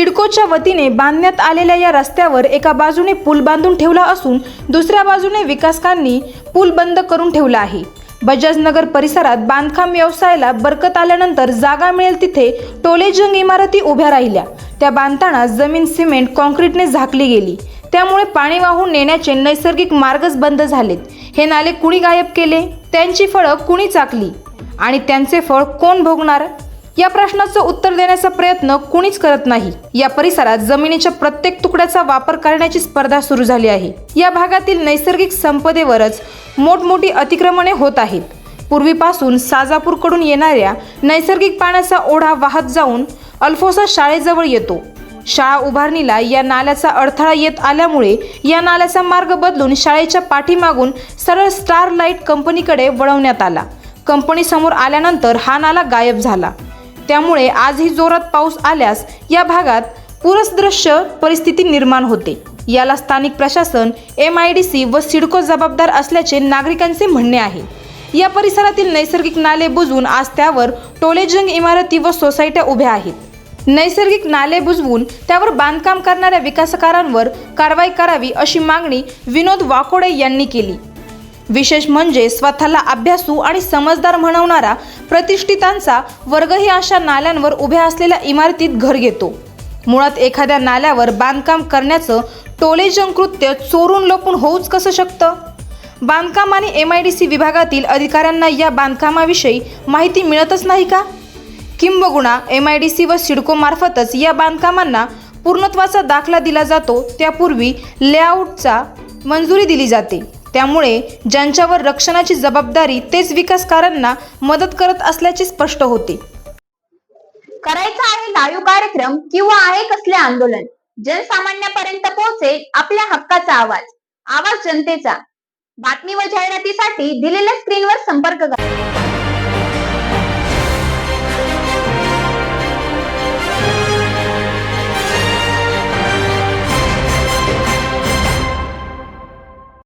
सिडकोच्या वतीने बांधण्यात आलेल्या या रस्त्यावर एका बाजूने पूल बांधून ठेवला असून दुसऱ्या बाजूने विकासकांनी पूल बंद करून ठेवला आहे. बजाजनगर परिसरात बांधकाम व्यवसायाला बरकत आल्यानंतर जागा मिळेल तिथे टोलेजंग इमारती उभ्या राहिल्या. त्या बांधताना जमीन सिमेंट कॉन्क्रीटने झाकली गेली. त्यामुळे पाणी वाहून नेण्याचे नैसर्गिक मार्गच बंद झालेत. हे नाले कुणी गायब केले? त्यांची फळं कुणी चाकली? आणि त्यांचे फळ कोण भोगणार? या प्रश्नाचं उत्तर देण्याचा प्रयत्न कुणीच करत नाही. या परिसरात जमिनीच्या प्रत्येक तुकड्याचा वापर करण्याची स्पर्धा सुरू झाली आहे. या भागातील नैसर्गिक संपदेवरच मोठमोठी अतिक्रमणे होत आहेत. पूर्वीपासून साजापूरकडून येणाऱ्या नैसर्गिक पाण्याचा ओढा वाहत जाऊन अल्फोसा शाळेजवळ येतो. शाळा उभारणीला या नाल्याचा अडथळा येत आल्यामुळे या नाल्याचा मार्ग बदलून शाळेच्या पाठीमागून सरळ स्टार लाइट कंपनीकडे वळवण्यात आला. कंपनीसमोर आल्यानंतर हा नाला गायब झाला. त्यामुळे आजही जोरात पाऊस आल्यास या भागात पूरसदृश्य परिस्थिती निर्माण होते. याला स्थानिक प्रशासन एम आय डी सी व सिडको जबाबदार असल्याचे नागरिकांचे म्हणणे आहे. या परिसरातील नैसर्गिक नाले बुजवून आज त्यावर टोलेजंग इमारती व सोसायट्या उभ्या आहेत. नैसर्गिक नाले बुजवून त्यावर बांधकाम करणाऱ्या विकासकारांवर कारवाई करावी अशी मागणी विनोद वाकोडे यांनी केली. विशेष म्हणजे स्वतःला अभ्यासू आणि समजदार म्हणवणारा प्रतिष्ठितांचा वर्गही अशा नाल्यांवर उभ्या असलेल्या इमारतीत घर घेतो. मुळात एखाद्या नाल्यावर बांधकाम करण्याचं टोलेजंग कृत्य चोरून लपून होऊच कसं शकतं? बांधकाम आणि एम आय डी सी विभागातील अधिकाऱ्यांना या बांधकामाविषयी माहिती मिळतच नाही का? किंबगुणा एम आय डी सी व सिडकोमार्फतच या बांधकामांना पूर्णत्वाचा दाखला दिला जातो. त्यापूर्वी लेआउटचा मंजुरी दिली जाते. त्यामुळे ज्यांच्यावर रक्षणाची जबाबदारी तेच विकासकारांना मदत करत असल्याचे स्पष्ट होते. करायचा आहे लाईव्ह कार्यक्रम किंवा आहे कसले आंदोलन? जनसामान्यापर्यंत पोहोचेल आपल्या हक्काचा आवाज. आवाज जनतेचा. बातमी व जाहिरातीसाठी दिलेल्या स्क्रीनवर संपर्क करा.